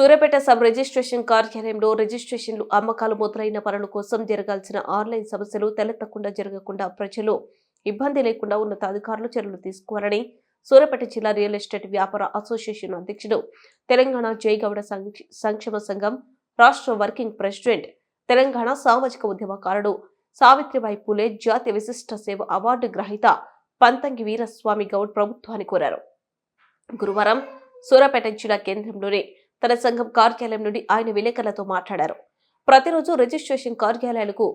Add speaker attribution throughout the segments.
Speaker 1: Suryapet sub registration కార్యాలయంలో రిజిస్ట్రేషన్లు అమ్మకాలు మొదలైన పనుల కోసం జరగాల్సిన ఆన్లైన్ సమస్యలు తలెత్తకుండా జరగకుండా ప్రజలు ఇబ్బంది లేకుండా ఉన్నతాధికారులు చర్యలు తీసుకోవాలని సూర్యాపేట జిల్లా రియల్ ఎస్టేట్ వ్యాపార అసోసియేషన్ అధ్యక్షుడు తెలంగాణ జయగౌడ సంక్షేమ సంఘం రాష్ట్ర వర్కింగ్ ప్రెసిడెంట్ తెలంగాణ సామాజిక ఉద్యమకారుడు సావిత్రిబాయి పూలే జాతీయ విశిష్ట సేవ అవార్డు గ్రహీత పంతంగి వీరస్వామి గౌడ్ ప్రభుత్వాన్ని కోరారు. గురువారం సూర్యాపేట జిల్లా కేంద్రంలోని తన సంఘం కార్యాలయం నుండి ఆయన విలేకరులతో మాట్లాడారు. ప్రతిరోజు రిజిస్ట్రేషన్ కార్యాలయాలకు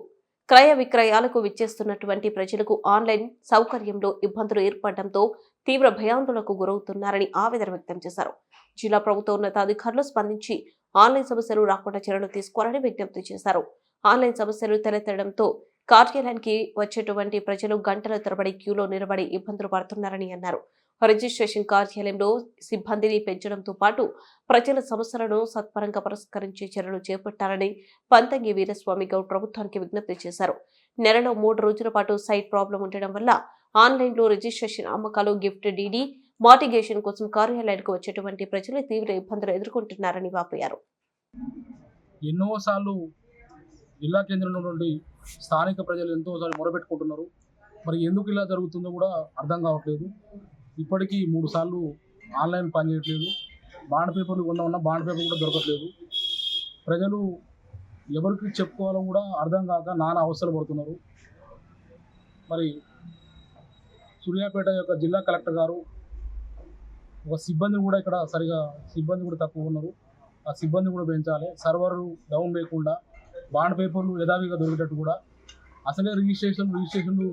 Speaker 1: క్రయ విక్రయాలకు విచ్చేస్తున్నటువంటి ప్రజలకు ఆన్లైన్ సౌకర్యంలో ఇబ్బందులు ఏర్పడడంతో తీవ్ర భయాందోళనకు గురవుతున్నారని ఆవేదన వ్యక్తం చేశారు. జిల్లా ప్రభుత్వ ఉన్నతాధికారులు స్పందించి ఆన్లైన్ సమస్యలు రాకుండా చర్యలు తీసుకోవాలని విజ్ఞప్తి చేశారు. ఆన్లైన్ సమస్యలు తలెత్తడంతో కార్యాలయానికి వచ్చేటువంటి ప్రజలు గంటల తరబడి క్యూలో నిలబడి ఇబ్బందులు పడుతున్నారని అన్నారు. రిజిస్ట్రేషన్ కార్యాలయంలో సిబ్బందిని పెంచడంతో పాటు ప్రజల సమస్యలను సత్వరంగా పరిష్కరించే చర్యలు చేపట్టాలని పంతంగి వీరస్వామి గౌడ్ ప్రభుత్వానికి విజ్ఞప్తి చేశారు. నెలలో మూడు రోజుల పాటు సైట్ ప్రాబ్లం ఉండడం వల్ల ఆన్లైన్లో రిజిస్ట్రేషన్ అమ్మకాలు గిఫ్ట్ డీడీ మార్టిగేషన్ కోసం కార్యాలయానికి వచ్చేటువంటి ప్రజలు తీవ్ర ఇబ్బందులు ఎదుర్కొంటున్నారని వాపోయారు.
Speaker 2: ఎన్నోసార్లు జిల్లా కేంద్రంలో నుండి స్థానిక ప్రజలు ఎంతోసారి మొరపెట్టుకుంటున్నారు. మరి ఎందుకు ఇలా జరుగుతుందో కూడా అర్థం కావట్లేదు. ఇప్పటికీ మూడు సార్లు ఆన్లైన్ పనిచేయట్లేదు బాండ్ పేపర్లు కొందామన్నా బాండ్ పేపర్ కూడా దొరకట్లేదు. ప్రజలు ఎవరికి చెప్పుకోవాలో కూడా అర్థం కాక నానా అవసరం పడుతున్నారు. మరి సూర్యాపేట యొక్క జిల్లా కలెక్టర్ గారు ఒక సిబ్బంది కూడా ఇక్కడ సరిగా సిబ్బంది కూడా తక్కువ ఉన్నారు. ఆ సిబ్బంది కూడా పెంచాలి. సర్వర్లు డౌన్ లేకుండా బాండ్ పేపర్లు యథావిధిగా దొరికేటట్టు కూడా అసలే రిజిస్ట్రేషన్ రిజిస్ట్రేషన్లు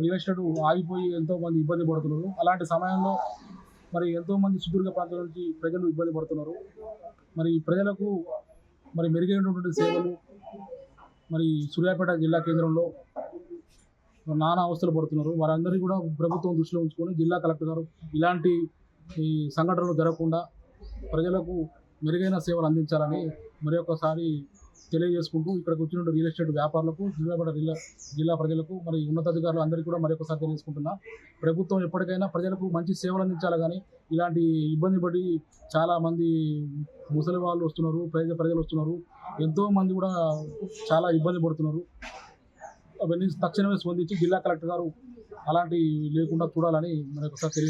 Speaker 2: రియల్ ఎస్టేట్ ఆగిపోయి ఎంతోమంది ఇబ్బంది పడుతున్నారు. అలాంటి సమయంలో మరి ఎంతోమంది సుదీర్ఘ ప్రాంతాల నుంచి ప్రజలు ఇబ్బంది పడుతున్నారు. మరి ప్రజలకు మరి మెరుగైనటువంటి సేవలు మరి సూర్యాపేట జిల్లా కేంద్రంలో నానా అవస్థలు పడుతున్నారు. వారందరికీ కూడా ప్రభుత్వం దృష్టిలో ఉంచుకొని జిల్లా కలెక్టర్ గారు ఇలాంటి ఈ సంఘటనలు జరగకుండా ప్రజలకు మెరుగైన సేవలు అందించాలని మరి ఒకసారి తెలియజేసుకుంటూ ఇక్కడికి వచ్చిన రియల్ ఎస్టేట్ వ్యాపారులకు జిల్లాపడ జిల్లా జిల్లా ప్రజలకు మరి ఉన్నతాధికారులు అందరికీ కూడా మరొకసారి తెలియజేసుకుంటున్నా. ప్రభుత్వం ఎప్పటికైనా ప్రజలకు మంచి సేవలు అందించాలి కానీ ఇలాంటి ఇబ్బంది పడి చాలామంది ముసలి వాళ్ళు వస్తున్నారు పేద ప్రజలు వస్తున్నారు. ఎంతో మంది కూడా చాలా ఇబ్బంది పడుతున్నారు. అవన్నీ తక్షణమే స్పందించి జిల్లా కలెక్టర్ గారు అలాంటి లేకుండా చూడాలని మరొకసారి తెలియజేసుకుంటున్నాను